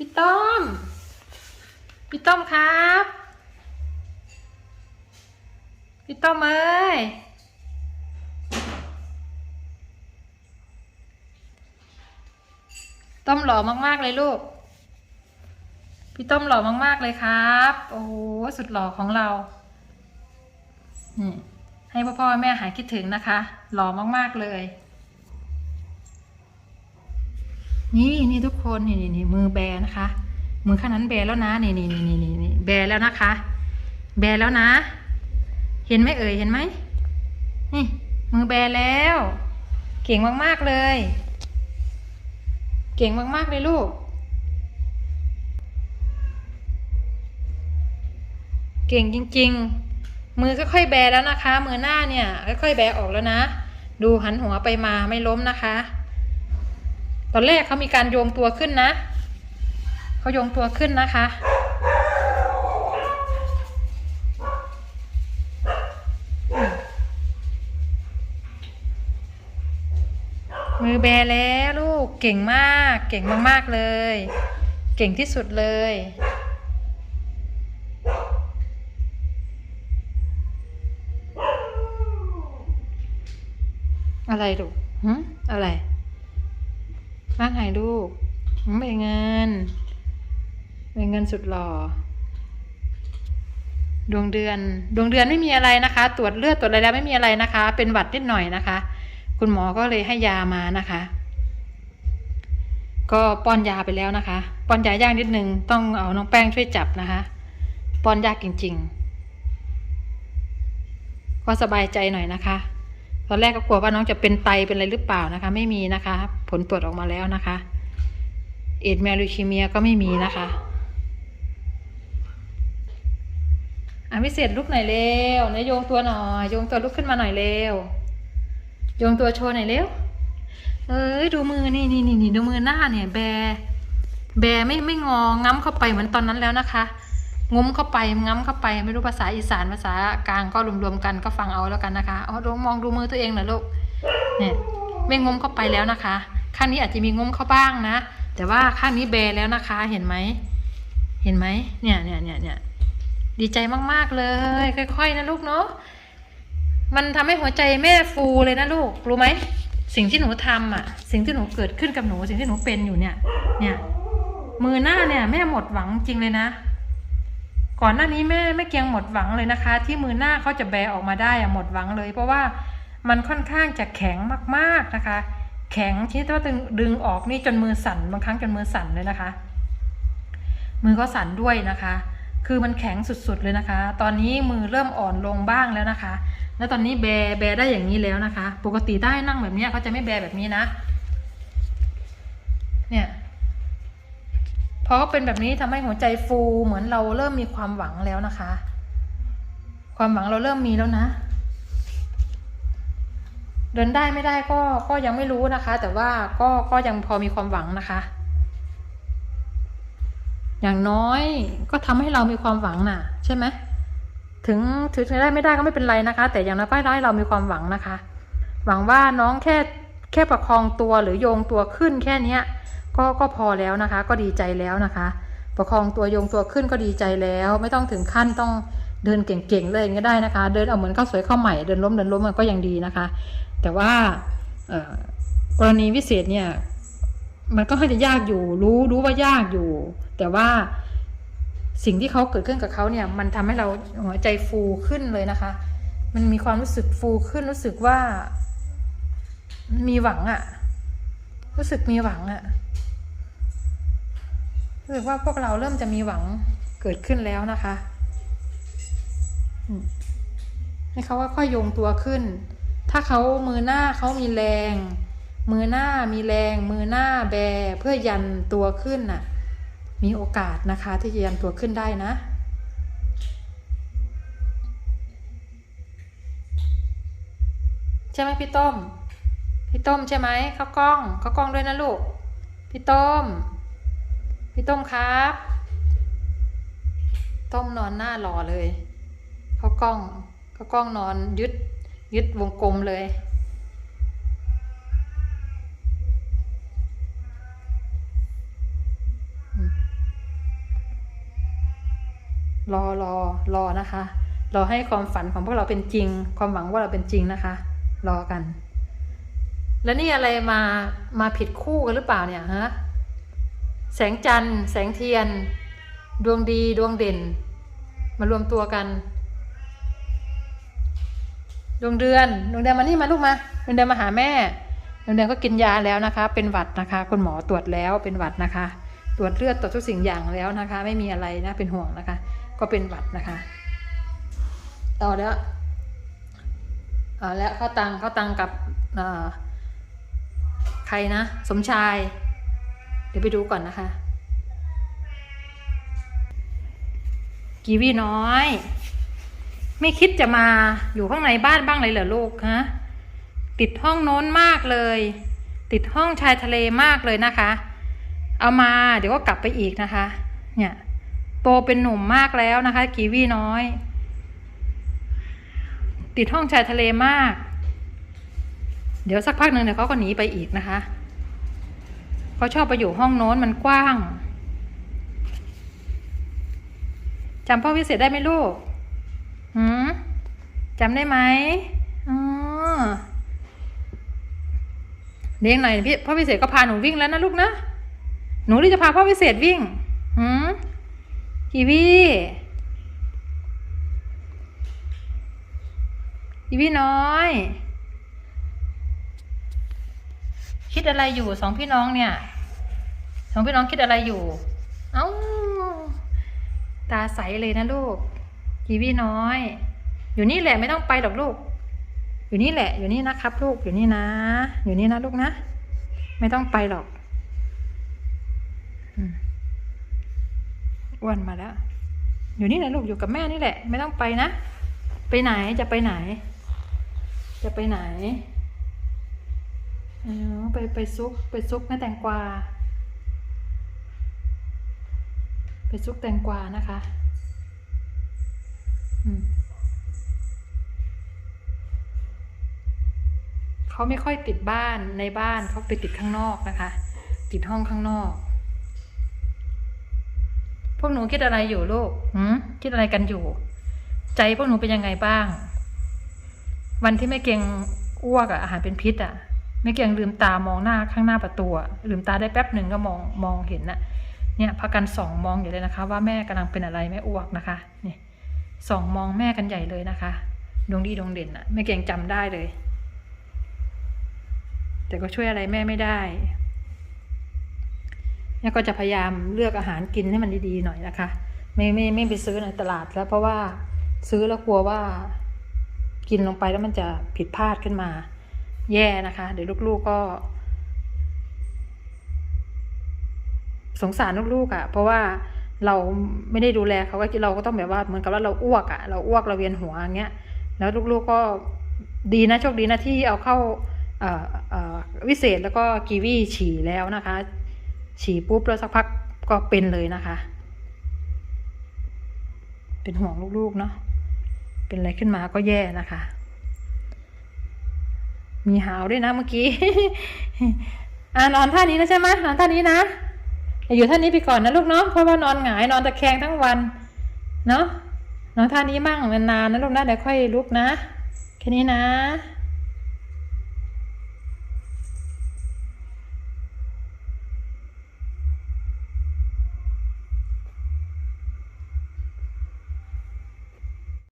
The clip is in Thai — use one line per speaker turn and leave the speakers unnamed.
พี่ต้อม พี่ต้อมครับ พี่ต้อมเอ้ยต้มหล่อมากๆเลยลูก พี่ต้มหล่อมากๆเลยครับ โอ้โห สุดหล่อของเรานี่ให้พ่อพ่อแม่หายคิดถึงนะคะ หล่อมากๆเลย นี่นี่ทุกคนนี่นี่นี่มือแบนะคะ มือข้างนั้นแบแล้วนะนี่นี่นี่นี่นี่นี่แบแล้วนะคะ แบแล้วนะ เห็นไหมเอ่ยเห็นไหมนี่ มือแบแล้ว เก่งมากๆเลย เก่งมากๆเลยลูก เก่งจริง ๆ มือค่อยๆแบแล้วนะคะ มือหน้าเนี่ยค่อยๆแบออกแล้วนะ ดูหันหัวไปมาไม่ล้มนะคะ ตอนแรกเขามีการโยงตัวขึ้นนะ เขาโยงตัวขึ้นนะคะ มือแบแล้วลูก เก่งมาก เก่งมาก ๆ เลย เก่งที่สุดเลยอะไรลูกหืมอะไร บ้างไงลูกหืมใบเงินใบเงินสุดหล่อ ดวงเดือน ดวงเดือนไม่มีอะไรนะคะ ตรวจเลือดตรวจอะไรแล้วไม่มีอะไรนะคะ เป็นหวัดนิดหน่อยนะคะ คุณหมอก็เลยให้ยามานะคะ ก็ป้อนยาไปแล้วนะคะ ป้อนยายากนิดนึง ต้องเอาน้องแป้งช่วยจับนะคะ ป้อนยากจริง ๆ ก็สบายใจหน่อยนะคะ ตอนแรกก็กลัวว่าน้องจะเป็นไตเป็นอะไรหรือเปล่านะคะ ไม่มีนะคะ ผลตรวจออกมาแล้วนะคะ เอดแมลูคีเมียก็ไม่มีนะคะอะพิเศษลุกหน่อยเร็วนะโยงตัวหน่อยโยงตัวลุกขึ้นมาหน่อยเร็วโยงตัวโชว์หน่อยเร็วเอ้ยดูมือนี่นี่นี่ดูมือหน้าเนี่ย แบ แบไม่ไม่งอง้ำเข้าไปเหมือนตอนนั้นแล้วนะคะ งุ้มเข้าไปง้ำเข้าไป ไม่รู้ภาษาอีสานภาษากลางก็รวมๆกันก็ฟังเอาแล้วกันนะคะเอาดูมองดูมือตัวเองหน่อยลูกเนี่ยไม่งุ้มเข้าไปแล้วนะคะ ข้างนี้อาจจะมีงุ้มเข้าบ้างนะ แต่ว่าข้างนี้แบแล้วนะคะ เห็นไหมเห็นไหมเนี่ยเนี่ยเนี่ยเนี่ยดีใจมากๆเลย ค่อยๆนะลูกเนาะมันทำให้หัวใจแม่ฟูเลยนะลูกรู้ไหมสิ่งที่หนูทำอะ สิ่งที่หนูเกิดขึ้นกับหนู สิ่งที่หนูเป็นอยู่เนี่ย เนี่ย มือหน้าเนี่ย แม่หมดหวังจริงเลยนะ ก่อนหน้านี้แม่แม่เกียงหมดหวังเลยนะคะ ที่มือหน้าเขาจะแบออกมาได้อะหมดหวังเลย เพราะว่ามันค่อนข้างจะแข็งมากๆนะคะ แข็งที่ว่าดึงดึงออกนี่จนมือสั่นบางครั้งจนมือสั่นเลยนะคะ มือก็สั่นด้วยนะคะ คือมันแข็งสุดๆเลยนะคะ ตอนนี้มือเริ่มอ่อนลงบ้างแล้วนะคะ แล้วตอนนี้แบแบได้อย่างนี้แล้วนะคะ ปกติได้นั่งแบบนี้เขาจะไม่แบแบบนี้นะ เนี่ย พอเขาเป็นแบบนี้ทำให้หัวใจฟูเหมือนเราเริ่มมีความหวังแล้วนะคะ ความหวังเราเริ่มมีแล้วนะ เดินได้ไม่ได้ก็ก็ยังไม่รู้นะคะ แต่ว่าก็ก็ยังพอมีความหวังนะคะ อย่างน้อยก็ทำให้เรามีความหวังน่ะ ใช่ไหมถึงถึงจะได้ไม่ได้ก็ไม่เป็นไรนะคะ แต่อย่างน้อยก็ให้เรามีความหวังนะคะ หวังว่าน้องแค่แค่ประคองตัวหรือโยงตัวขึ้นแค่เนี้ย ก็ก็พอแล้วนะคะ ก็ดีใจแล้วนะคะ ประคองตัวโยงตัวขึ้นก็ดีใจแล้ว ไม่ต้องถึงขั้นต้องเดินเก่งๆเลยก็ได้นะคะ เดินเอาเหมือนข้าวสวยข้าวใหม่เดินล้มเดินล้มมันก็ยังดีนะคะ แต่ว่ากรณีพิเศษเนี่ยมันก็ค่อนจะยากอยู่ รู้รู้ว่ายากอยู่ แต่ว่าสิ่งที่เขาเกิดขึ้นกับเขาเนี่ย มันทำให้เราหัวใจฟูขึ้นเลยนะคะ มันมีความรู้สึกฟูขึ้นรู้สึกว่า มีหวังอะรู้สึกมีหวังอะ รู้สึกว่าพวกเราเริ่มจะมีหวังเกิดขึ้นแล้วนะคะให้เขาว่าค่อยโยงตัวขึ้น ถ้าเขามือหน้าเขามีแรง มือหน้ามีแรง มือหน้าแบ เพื่อยันตัวขึ้นน่ะ มีโอกาสนะคะที่จะยันตัวขึ้นได้นะใช่ไหมพี่ต้ม พี่ต้มใช่ไหมข้าวกล้องข้าวกล้องด้วยนะลูก พี่ต้ม พี่ต้มครับ ต้มนอนหน้าหล่อเลยเขากล้องเขากล้องนอนยึดยึดวงกลมเลย รอรอรอนะคะ รอให้ความฝันของพวกเราเป็นจริง ความหวังว่าเราเป็นจริงนะคะ รอกัน แล้วนี่อะไรมามาผิดคู่กันหรือเปล่าเนี่ยฮะ แสงจันทร์ แสงเทียน ดวงดีดวงเด่น มารวมตัวกัน ดวงเดือน ดวงเดือนมานี่มาลูกมา ดวงเดือนมาหาแม่ ดวงเดือนก็กินยาแล้วนะคะ เป็นหวัดนะคะ คุณหมอตรวจแล้วเป็นหวัดนะคะ ตรวจเลือดตรวจทุกสิ่งอย่างแล้วนะคะ ไม่มีอะไรนะเป็นห่วงนะคะ ก็เป็นหวัดนะคะเอแล้วเอาแล้วข้าตังข้าตังกับใครนะ สมชาย เดี๋ยวไปดูก่อนนะคะ กีวีน้อย ไม่คิดจะมาอยู่ข้างในบ้านบ้างเลยเหรอลูกฮะติดห้องโน้นมากเลย ติดห้องชายทะเลมากเลยนะคะ เอามาเดี๋ยวก็กลับไปอีกนะคะ เนี่ย โตเป็นหนุ่มมากแล้วนะคะ กีวีน้อย ติดห้องชายทะเลมาก เดี๋ยวสักพักหนึ่งเดี๋ยวเขาก็หนีไปอีกนะคะ เขาชอบไปอยู่ห้องโน้นมันกว้างจำพ่อวิเศษได้ไหมลูกหืมจำได้ไหมอ๋อเลี้ยงหน่อยพี่พ่อพิเศษก็พาหนูวิ่งแล้วนะลูกนะ หนูที่จะพาพ่อพิเศษวิ่งหืมกีวีกีวีน้อย คิดอะไรอยู่สองพี่น้องเนี่ย สองพี่น้องคิดอะไรอยู่ เอ้าตาใสเลยนะลูกกีวีน้อย อยู่นี่แหละไม่ต้องไปหรอกลูก อยู่นี่แหละ อยู่นี่นะครับ ลูกอยู่นี่นะ อยู่นี่นะลูกนะ ไม่ต้องไปหรอกอ้วนมาแล้ว อยู่นี่แหละลูกอยู่กับแม่นี่แหละ ไม่ต้องไปนะ ไปไหนจะไปไหน จะไปไหน ออไปไปซุกไปซุกแม่แตงกวา ไปซุกแตงกวานะคะเขาไม่ค่อยติดบ้านในบ้านเขาไปติดข้างนอกนะคะ ติดห้องข้างนอก พวกหนูคิดอะไรอยู่ลูกหืมคิดอะไรกันอยู่ ใจพวกหนูเป็นยังไงบ้าง วันที่แม่เกียงอ้วกอะอาหารเป็นพิษอะ แม่เกียงลืมตามองหน้าข้างหน้าประตูลืมตาได้แป๊บหนึ่งก็มองมองเห็นน่ะเนี่ยพากันส่องมองอยู่เลยนะคะ ว่าแม่กำลังเป็นอะไรแม่อ้วกนะคะนี่ส่องมองแม่กันใหญ่เลยนะคะดวงดีดวงเด่นอะแม่เกียงจำได้เลย แต่ก็ช่วยอะไรแม่ไม่ได้เนี่ยก็จะพยายามเลือกอาหารกินให้มันดีๆหน่อยนะคะ ไม่ไม่ไม่ไปซื้อในตลาดแล้วเพราะว่าซื้อแล้วกลัวว่า กินลงไปแล้วมันจะผิดพลาดขึ้นมา แย่นะคะ เดี๋ยวลูกๆก็ สงสารลูกๆอะ่ะ เพราะว่าเราไม่ได้ดูแลเขาก็เราก็ต้องแบบว่าเหมือนกับว่าเราอ้วกอะ่ะ เราอ้วกเราเวียนหัวอย่างเงี้ย แล้วลูกๆก็ดีนะโชคดีนะที่เอาเข้าวิเศษแล้วก็กีวีฉี่แล้วนะคะ ฉี่ปุ๊บแล้วสักพักก็เป็นเลยนะคะ เป็นห่วงลูกๆเนาะเป็นอะไรขึ้นมาก็แย่นะคะ มีหาวด้วยนะเมื่อกี้ อ่านอนท่านี้นะใช่ไหมนอนท่านี้นะอยู่ท่านี้ไปก่อนนะลูกเนาะ เพราะว่านอนหงายนอนตะแคงทั้งวัน เนาะ นอนท่านี้มั่งนานๆนะลูกนะเดี๋ยวค่อยลุกนะ แค่นี้นะ